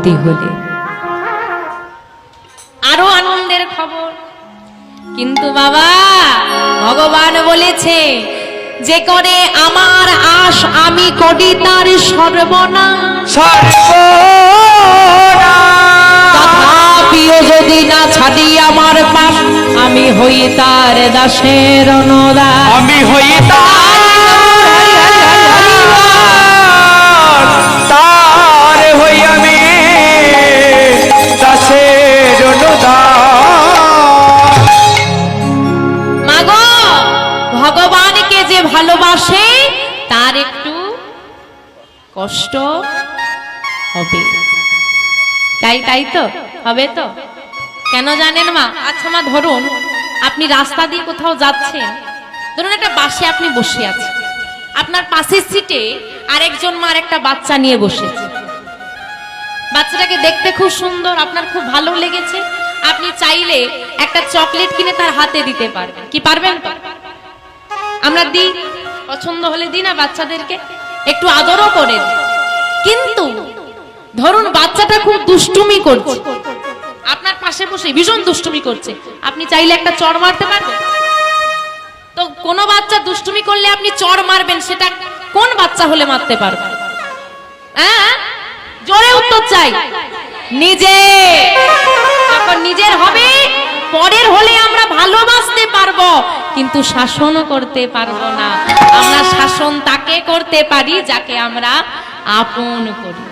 গর্ভবতী হলেন আরও আনন্দের খবর। কিন্তু বাবা ভগবান বলেছে যে করে আমার আশ আমি করি তার তথাপিও যদি না ছাড়ি আমার পাশ আমি হই তার দাসের অনুদা আমি হই তার ভালোবাসে, তার একটু কষ্ট হবে। তাই তাই তো? হবে তো? কেন জানেন মা? আচ্ছা মা, ধরুন আপনি রাস্তা দিয়ে কোথাও যাচ্ছেন, ধরুন একটা বাসে আপনি বসে আছেন, আপনার পাশের সিটে আরেকজন মার একটা বাচ্চা নিয়ে বসেছে। বাচ্চাটাকে দেখতে খুব সুন্দর, আপনার খুব ভালো লেগেছে, আপনি চাইলে একটা চকলেট কিনে তার হাতে দিতে পারবেন। কি পারবেন আমরা দিই পছন্দ হলে দিই না বাচ্চাদেরকে একটু আদরও করে দিই। কিন্তু ধরুন বাচ্চাটা খুব দুষ্টুমি করছে। আপনার পাশে বসে ভীষণ দুষ্টুমি করছে। আপনি চাইলে একটা চড় মারতে পারবেন। তো কোন বাচ্চা দুষ্টুমি করলে আপনি চড় মারবেন সেটা কোন বাচ্চা হলে মারতে পারবেন হ্যাঁ? জোরে উত্তর চাই। নিজে। নিজের হবে, পরের হলে আমরা ভালোবাসতে পারব। কিন্তু শাসনও করতে পারব না। আমরা শাসন তাকে করতে পারি যাকে আমরা আপন করি।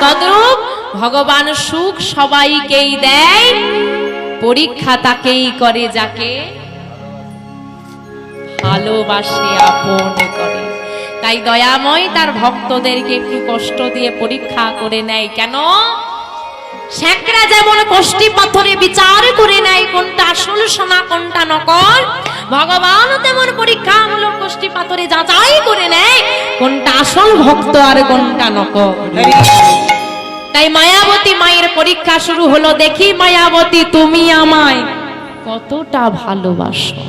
তদ্রূপ ভগবান সুখ সবাইকেই দেয়, পরীক্ষা তাকেই করে যাকে ভালোবাসে, আপন করে। তাই দয়াময় তার ভক্তদেরকে একটু কষ্ট দিয়ে পরীক্ষা করে নেয়। কেন? শ্যাকরা যেমন কষ্টি পাথরে বিচার করে নেয়, কোনটা আসল সোনা, কোনটা নকল ভগবান তেমন পরীক্ষামূলক কষ্টি পাথরে যাচাই করে নেয়, কোনটা আসল ভক্ত আর কোনটা নক তাই মায়াবতী মায়ের পরীক্ষা শুরু হলো, দেখি মায়াবতী, তুমি আমায় কতটা ভালোবাসো?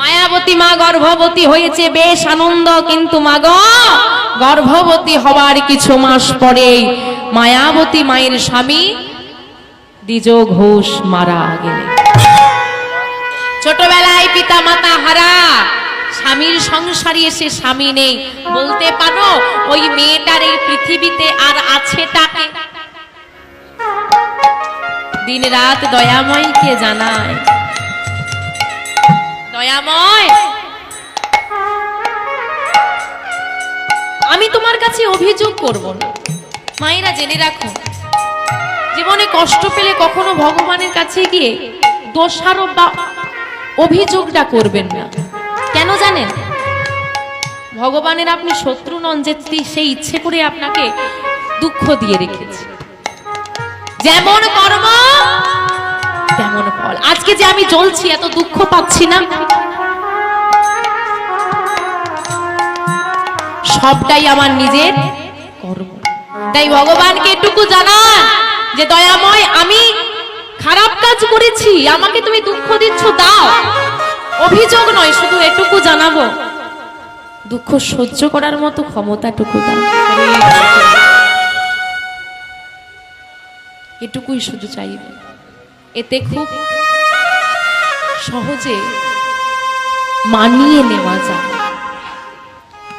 মায়াবতী মা গর্ভবতী হয়েছে, বেশ আনন্দ, কিন্তু মা গো, গর্ভবতী হবার কিছু মাস পরে মায়াবতী মায়ের স্বামী দ্বিজ ঘোষ মারা গেলেন। ছোটবেলায় পিতা মাতা হারা, স্বামীর সংসারে এসে স্বামী নেই। বলতে পারো, ওই মেয়েটার এই পৃথিবীতে আর আছে তাকে? দিন রাত দয়াময়কে জানায়? দয়াময়! আমি তোমার কাছে অভিযোগ করব না। মায়েরা জেনে রাখো, জীবনে কষ্ট পেলে কখনো ভগবানের কাছে গিয়ে দোষারোপ বা অভিযোগটা করবেন না। কেন জানেন? ভগবানের আপনি শত্রু নন যে সেই ইচ্ছে করে আপনাকে দুঃখ দিয়ে রেখেছে। যেমন কর্ম, তেমন ফল। আজকে যে আমি জ্বলছি, এত দুঃখ পাচ্ছি না। সবটাই আমার নিজের কর্ম। তাই ভগবানকে এটুকু জানান যে, দয়াময়, আমি খারাপ কাজ করেছি, আমাকে তুমি দুঃখ দিচ্ছ, দাও। অভিযোগ নয়, শুধু এটুকু জানাব। দুঃখ সহ্য করার মতো ক্ষমতাটুকু দাও। এটুকুই শুধু চাইবে। এতে খুব সহজে মানিয়ে নেওয়া যায়।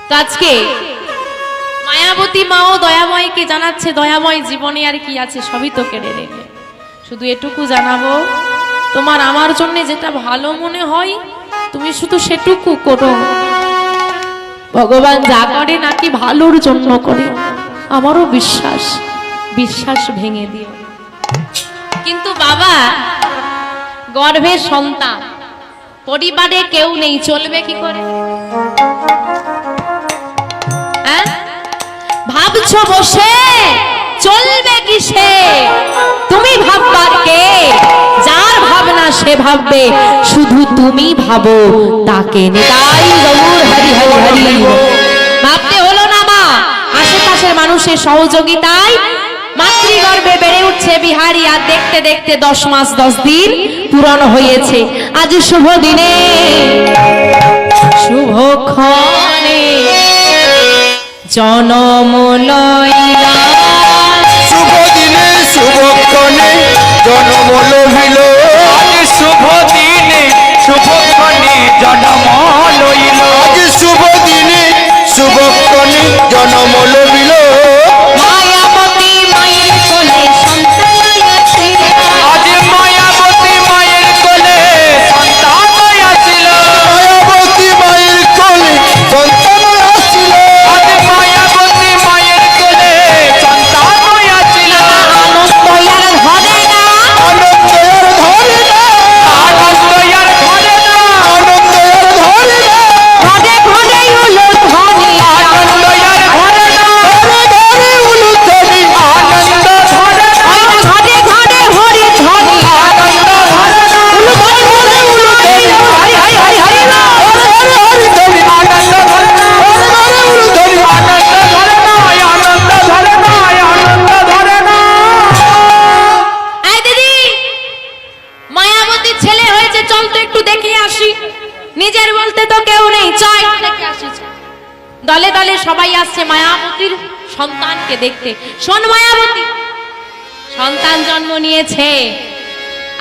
কাজকে মায়াবতী মাও দয়াময়কে জানাচ্ছে, দয়াময় জীবনে আর কি আছে, সবই তো কেড়ে নেবে। শুধু এটুকু জানাব, তোমার আমার জন্য যেটা ভালো মনে হয়, তুমি শুধু সেটুকু করো। ভগবান যা করে নাকি ভালোর জন্য করে, আমারও বিশ্বাস বিশ্বাস ভেঙে দিও। কিন্তু বাবা গর্ভের সন্তান, পরিবারে কেউ নেই, চলবে কি করে? হ্যাঁ? ভাবছ বসে? চলবে ভাববে, শুধু তুমি ভাবো, তাকে নেতাই হরি হরি হরি ভাবতে হলো না মা, আশেপাশের মানুষের সহযোগিতায় মাতৃগর্ভে বেড়ে উঠছে বিহারি, আর দেখতে দেখতে দশ মাস দশ দিন পূরণ হয়েছে। আজ শুভ দিনে, শুভ ক্ষণে জনম শুভ দিনে, শুভ ক্ষণে শুভক্ষণে জন্ম লইল। আজ শুভ দিনে শুভক্ষণে জন্ম সন্তানকে দেখতে। শোন, মায়াবতী, সন্তান জন্ম নিয়েছে,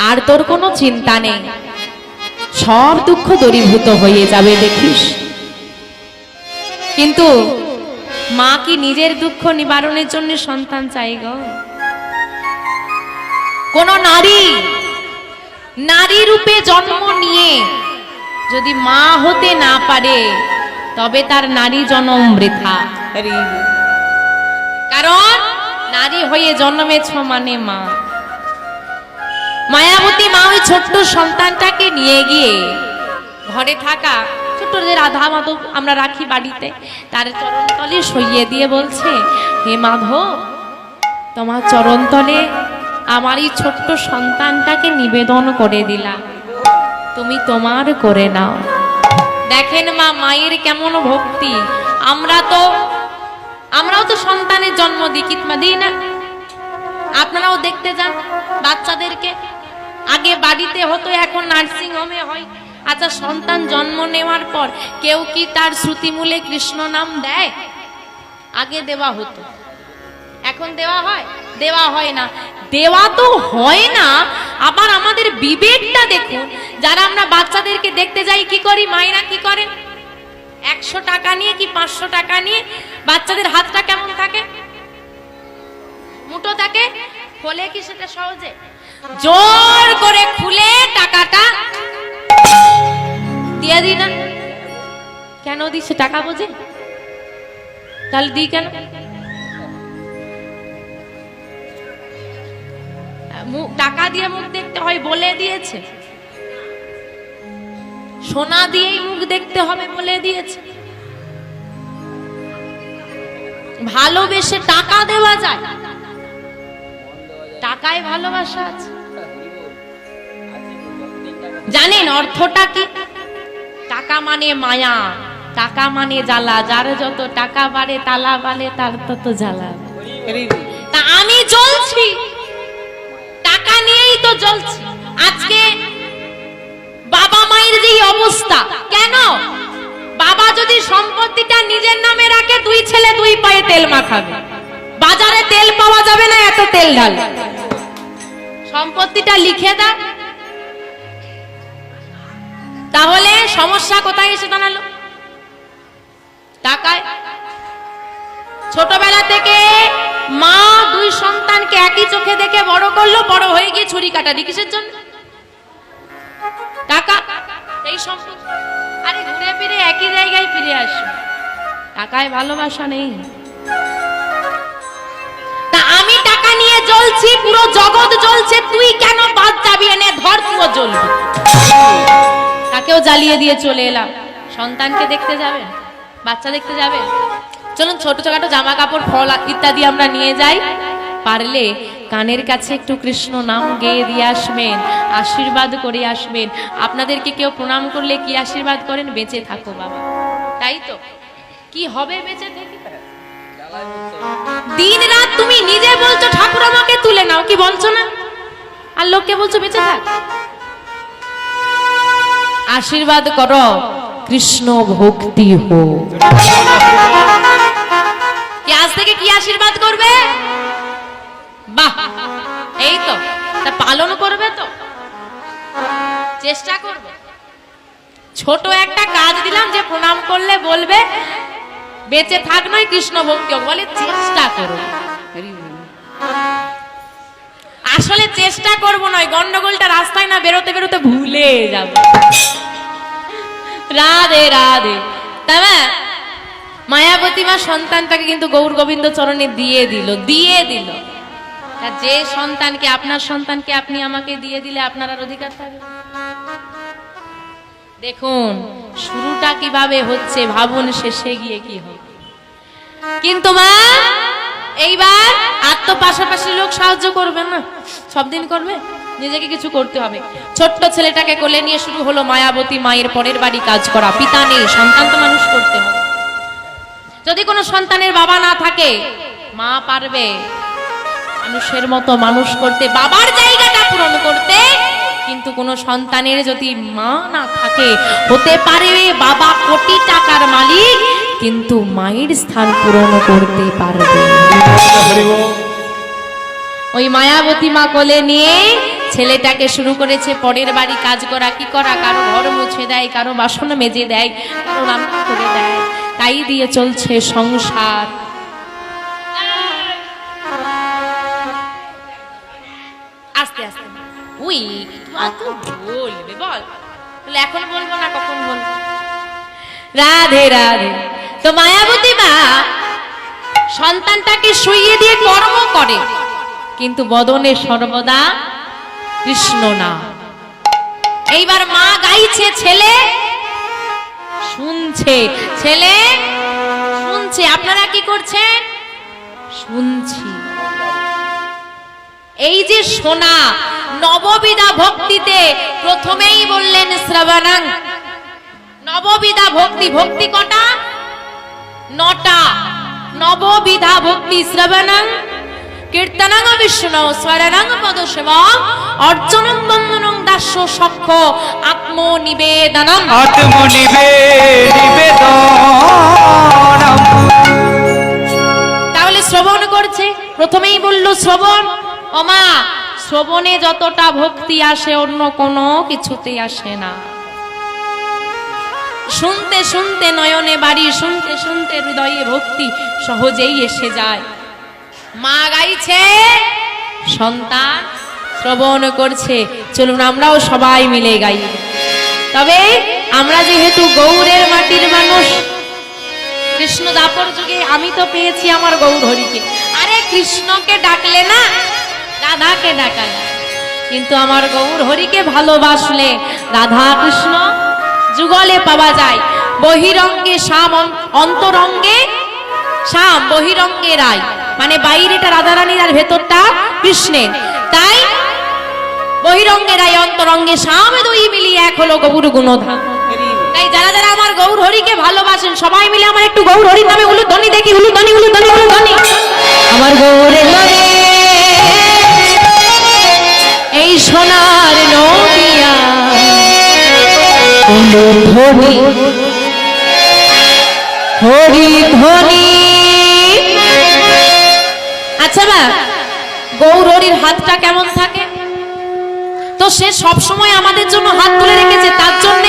আর তোর কোনো চিন্তা নেই। সব দুঃখ দূরীভূত হয়ে যাবে, দেখিস। কিন্তু মা কি নিজের দুঃখ নিবারণের জন্য সন্তান চাই কোন নারী নারী রূপে জন্ম নিয়ে যদি মা হতে না পারে, তবে তার নারী জন্ম বৃথা। কারণ নারী হয়ে জন্মেছ মানে মা। মায়াবতী মা ওই ছোট্ট সন্তানটাকে নিয়ে গিয়ে ঘরে থাকা ছোট্ট যে রাধা মাধব আমরা রাখি বাড়িতে, তার চরণতলে সইয়ে দিয়ে বলছে, হে মাধব, তোমার চরণতলে আমার এই ছোট্ট সন্তানটাকে নিবেদন করে দিলাম। তুমি তোমার করে নাও। দেখেন মা, মায়ের কেমন ভক্তি। আমরা তো আমরাও তো সন্তানের জন্ম দিই কিতমা দিই না। আপনারাও দেখতে যান বাচ্চাদেরকে। আগে বাড়িতে হতো, এখন নার্সিং হোমে হয়। আচ্ছা সন্তান জন্ম নেওয়ার পর কেউ কি তার শ্রুতিমূলে কৃষ্ণ নাম দেয়? আগে দেওয়া হতো। এখন দেওয়া হয়? দেওয়া হয় না। দেওয়া তো হয় না, আবার আমাদের বিবেকটা দেখুন। যারা আমরা বাচ্চাদেরকে দেখতে যাই, কি করি? মায়েরা কি করেন? একশো টাকা নিয়ে কি পাঁচশো টাকা নিয়ে বাচ্চাদের হাতটা কেমন থাকে? মুটো থাকে? খোলে কি সেটা সহজে? জোর করে খুলে টাকাটা। দিয়ে দিই না। কেন সে টাকা বোঝে? তাহলে দিই কেন? টাকা দিয়ে মুখ দেখতে হয় বলে দিয়েছে। সোনা দিয়েই মুখ দেখতে হবে বলে দিয়েছে। ভালোবেসে টাকা দেওয়া যায়। টাকায় ভালোবাসা আছে। জানেন অর্থটা কি? টাকা মানে মায়া, টাকা মানে জ্বালা। যার যত টাকা বাড়ে, তালা বাড়ে তার তত জ্বালা। তা আমি জ্বলছি। টাকা নিয়েই তো জ্বলছি। আজকে মায়ের যে অবস্থা। কেন? বাবা যদি সম্পত্তিটা নিজের নামে রাখে, দুই ছেলে দুই পায়ে তেল মাখাবে। বাজারে তেল পাওয়া যাবে না, এত তেল ঢাল। সম্পত্তিটা লিখে দাও তাহলে সমস্যা কোথায় এসে দাঁড়াল? টাকায়। ছোটবেলা থেকে মা দুই সন্তানকে একই চোখে দেখে বড় করল, বড় হয়ে গিয়ে ছুরি কাটারি কিসের জন্য? টাকা। এই সম্পত্তি আরে ঘুরে ফিরে একই জায়গায় ফিরে আসো। টাকায় ভালোবাসা নেই। তা আমি টাকা নিয়ে জ্বলছি, পুরো জগৎ জ্বলছে, তুই কেন বাদ যাবি? এনে ধর তুইও জ্বলবি। তাকেও জ্বালিয়ে দিয়ে চলে এলাম। সন্তানকে দেখতে যাবে? বাচ্চা দেখতে যাবে? চলুন ছোট ছোট জামা কাপড় ফল ইত্যাদি আমরা নিয়ে যাই। পারলে কানের কাছে একটু কৃষ্ণ নাম গেয়ে দিয়ে আসবেন, আশীর্বাদ করে আসবেন। আপনাদেরকে কেউ প্রণাম করলে কি আশীর্বাদ করেন? বেঁচে থাকো বাবা। তাই তো? কি হবে বেঁচে থেকে? দিন রাত তুমি নিজে বলছো, ঠাকুর আমাকে তুলে নাও, কি বলছো না? আর লোককে বলছো, বেঁচে থাক। আশীর্বাদ করো, কৃষ্ণ ভক্তি হো কি আজ থেকে কি আশীর্বাদ করবে? বাহ এই তো তা পালন করবে তো? চেষ্টা করবে। ছোট একটা কাজ দিলাম যে প্রণাম করলে বলবে বেঁচে থাক নয় কৃষ্ণ ভক্তি। বলে চেষ্টা করো। আসলে চেষ্টা করব নয় গন্ডগোলটা রাস্তায় না বেরোতে বেরোতে ভুলে যাব। রাধে রাধে। তাই? মায়াবতী মা সন্তানটাকে কিন্তু গৌর গোবিন্দ চরণে দিয়ে দিল দিয়ে দিল। যে সন্তানকে, আপনার সন্তানকে আপনি আমাকে দিয়ে দিলে আপনার আর অধিকার থাকবে দেখুন, শুরুটা কীভাবে হচ্ছে ভাবুন, শেষে গিয়ে কি হবে। কিন্তু মা, এইবার আর তো পাশাপাশি লোক সাহায্য করবে না। সব দিন করবে? নিজেকে কিছু করতে হবে। ছোট্ট ছেলেটাকে কোলে নিয়ে শুরু হলো মায়াবতী মায়ের পরের বাড়ি কাজ করা। পিতা নেই, সন্তান তো মানুষ করতে হবে। যদি কোনো সন্তানের বাবা না থাকে, মা পারবে। মানুষের মতো মানুষ করতে, বাবার জায়গাটা পূরণ করতে, কিন্তু কোনো সন্তানের যদি মা না থাকে, হতে পারে বাবা কোটি টাকার মালিক, কিন্তু মায়ের স্থান পূরণ করতে পারবে ওই মায়াবতী মা কোলে নিয়ে ছেলেটাকে শুরু করেছে, পরের বাড়ি কাজ করা, কি করা? কারও ঘর মুছে দেয়, কারও বাসন মেজে দেয়, কারও রান্না করে দেয়। তাই দিয়ে চলছে সংসার। আস্তে আস্তে। উই তো বলবে বল। বলে এখন বলব না, কখন বলব? রাধে রাধে, তো মায়াবতী মা সন্তানটাকে শুইয়ে দিয়ে কর্ম করে, কিন্তু বদনে সর্বদা কৃষ্ণ না। এইবার মা গাইছে, ছেলে শুনছে ছেলে শুনছে। আপনারা কি করছেন? শুনছি। এই যে সোনা নববিধা ভক্তিতে প্রথমেই বললেন শ্রবণাং। নববিধা ভক্তি ভক্তি কটা? নটা। নববিধা ভক্তি শ্রবণাং কীর্তনাং বিষ্ণু স্বরণাং পদসেবা অর্জনং বন্দনং দাস্য সক্ষ আত্মনিবেদনম। আত্মনিবেদনম। তাহলে শ্রবণ করছে প্রথমেই বলল শ্রবণ। ওমা শ্রবণে যতটা ভক্তি আসে, অন্য কোনো কিছুতে আসে না। শুনতে শুনতে নয়নে বাড়ি, শুনতে শুনতে হৃদয়ে ভক্তি সহজেই এসে যায়। মা গাইছে, সন্তান শ্রবণ করছে, চলুন আমরাও সবাই মিলে গাই। তবে আমরা যেহেতু গৌরের মাটির মানুষ, কৃষ্ণ দাপর যুগে আমি তো পেয়েছি আমার গৌরহরিকে আরে কৃষ্ণকে ডাকলে না রাধাকে ডাকালে কিন্তু আমার গৌর হরিকে ভালোবাসলে রাধা কৃষ্ণ যুগলে পাওয়া যায়। বহিরঙ্গে শ্যাম অন্তরঙ্গে শ্যাম, বহিরঙ্গে রায়। মানে বাইরেটা রাধারানীর আর ভেতরটা কৃষ্ণের। তাই বহিরঙ্গে রায়, অন্তরঙ্গে শ্যাম দুই মিলিয়ে এক হলো গৌর গুণধাম। তাই যারা যারা আমার গৌর হরিকে ভালোবাসেন, সবাই মিলে আমার একটু গৌর হরির নামে উলুধ্বনি দেখি, উলুধ্বনি উলুধ্বনি উলুধ্বনি। আমার গৌরে আচ্ছা বা গৌর হরির হাতটা কেমন থাকে? তো সে সব সময় আমাদের জন্য হাত তুলে রেখেছে, তার জন্য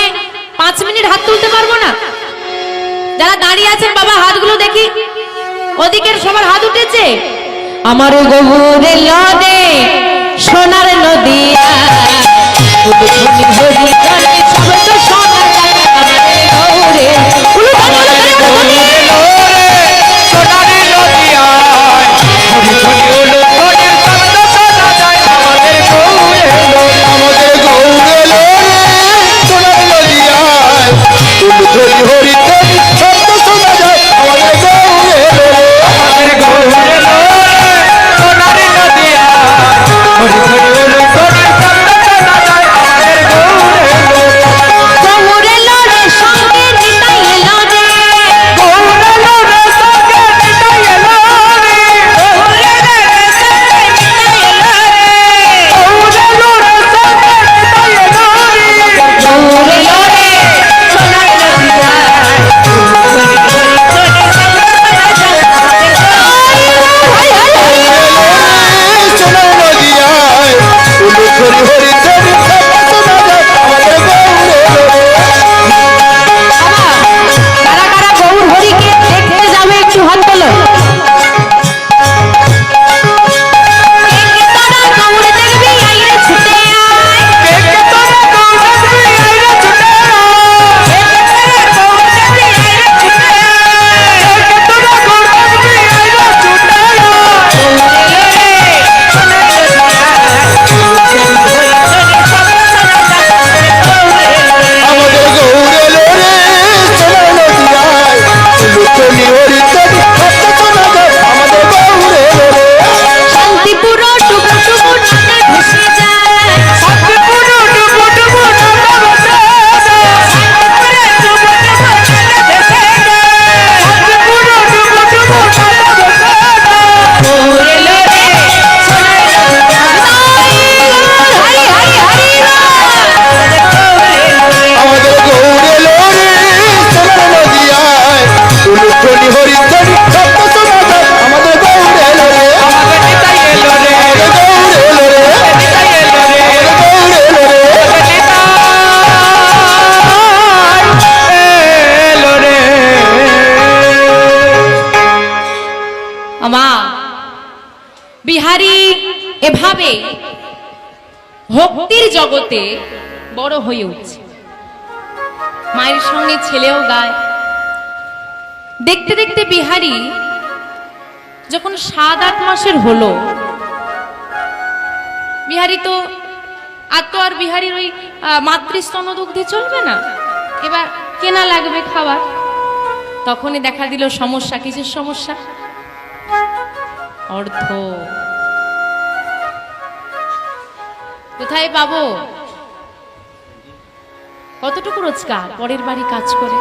পাঁচ মিনিট হাত তুলতে পারব না? যারা দাঁড়িয়ে আছেন, বাবা, হাতগুলো দেখি। ওদিকের সবার হাত উঠেছে। আমার গহুরে লদে সোনার নদিয়া জগতে বড় হয়ে উঠছে। মায়ের সঙ্গে ছেলেও গায়। দেখতে দেখতে বিহারি যখন সাত আট মাসের হলো, বিহারি তো আর তো আর বিহারির ওই মাতৃস্তন দুগ্ধে চলবে না। এবার কেনা লাগবে খাবার। তখনই দেখা দিল সমস্যা, কিসের সমস্যা? অর্থ কোথায় পাবো? কতটুকু রোজগার পরের বাড়ি কাজ করে?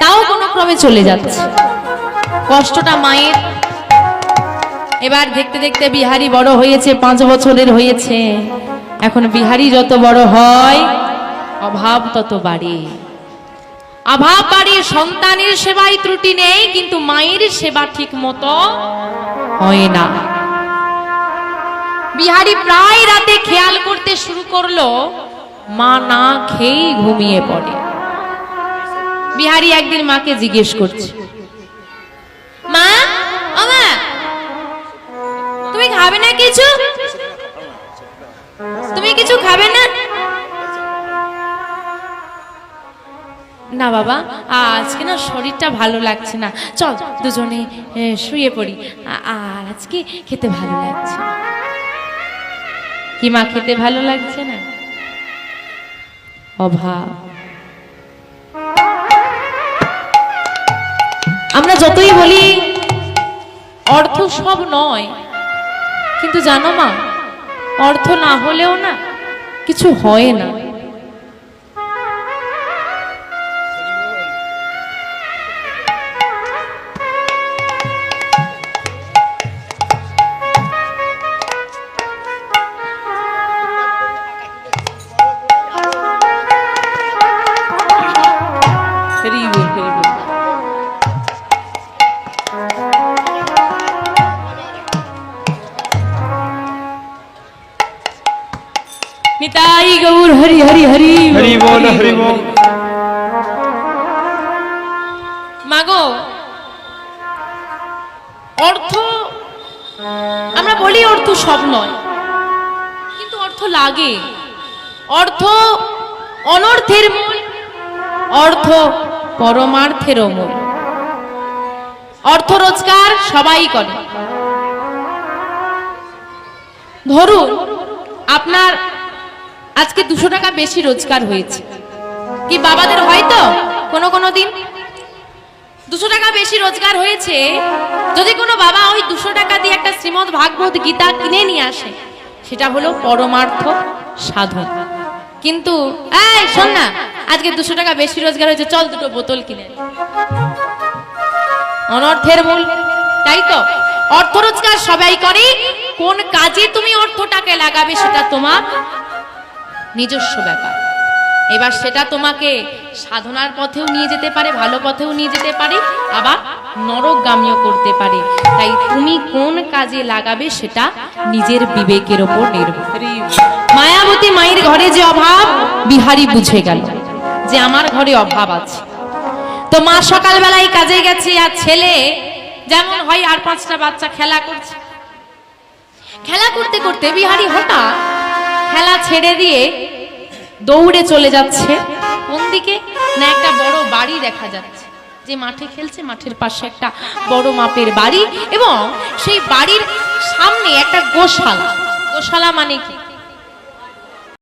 তাও কোনো ক্রমে চলে যাচ্ছে। কষ্টটা মায়ের। এবার দেখতে দেখতে বিহারি বড় হয়েছে, পাঁচ বছরের হয়েছে। এখন বিহারি যত বড় হয়, অভাব তত বাড়ে। অভাব বাড়ে, সন্তানের সেবায় ত্রুটি নেই, কিন্তু মায়ের সেবা ঠিক মতো হয় না। বিহারি প্রায় রাতে খেয়াল করতে শুরু করল, মা না খেয়েই ঘুমিয়ে পড়ে। বিহারি একদিন মাকে জিজ্ঞেস করছে, মা, ও মা, তুমি খাবে না কিছু? তুমি কিছু খাবে না? না বাবা, আজকে না শরীরটা ভালো লাগছে না। চল দুজনে শুয়ে পড়ি। আর আজকে খেতে ভালো লাগছে। কি মা খেতে ভালো লাগছে না? অভাব। আমরা যতই বলি, অর্থ সব নয়। কিন্তু জানো মা, অর্থ না হলেও না, কিছু হয় না। নিতাই গৌর হরি হরি হরি হরি বল হরি বল। মাগো অর্থ আমরা বলি অর্থ সব নয় কিন্তু অর্থ লাগে। অর্থ অনর্থের মূল অর্থ পরমার্থেরও মূল। অর্থ রোজগার সবাই করে। ধরুন আপনার আজকে দুশো টাকা বেশি রোজগার হয়েছে। কি বাবাদের হয়তো কোনো কোনো দিন? দুশো টাকা বেশি রোজগার হয়েছে, যদি কোনো বাবা ওই দুশো টাকা দিয়ে একটা শ্রীমদ ভাগবত গীতা কিনে নিয়ে আসে, সেটা হলো পরমার্থ সাধন। কিন্তু, এই, শোন না, আজকে দুশো টাকা বেশি রোজগার হয়েছে, চল দুটো বোতল কিনে অনর্থের মূল, তাই তো? অর্থ রোজগার সবাই করে, কোন কাজে তুমি অর্থটাকে লাগাবে সেটা তোমার নিজস্ব ব্যাপার। এবার সেটা তোমাকে সাধনার পথেও নিয়ে যেতে পারে, ভালো পথেও নিয়ে যেতে পারে, আবার নরকগামীও করতে পারে। তাই তুমি কোন কাজে লাগাবে সেটা নিজের বিবেকের ওপর নির্ভর। মায়াবতী মায়ের ঘরে যে অভাব, বিহারি বুঝে গেল যে আমার ঘরে অভাব আছে। তো মা সকালবেলায় কাজে গেছে আর ছেলে যেমন হয় আর পাঁচটা বাচ্চা খেলা করছে। খেলা করতে করতে বিহারি হঠাৎ খেলা ছেড়ে দিয়ে দৌড়ে চলে যাচ্ছে। কোন দিকে? না, একটা বড় বাড়ি দেখা যাচ্ছে। যে মাঠে খেলছে, মাঠের পাশে একটা বড় মাপের বাড়ি এবং সেই বাড়ির সামনে একটা গোশালা। গোশালা মানে কি?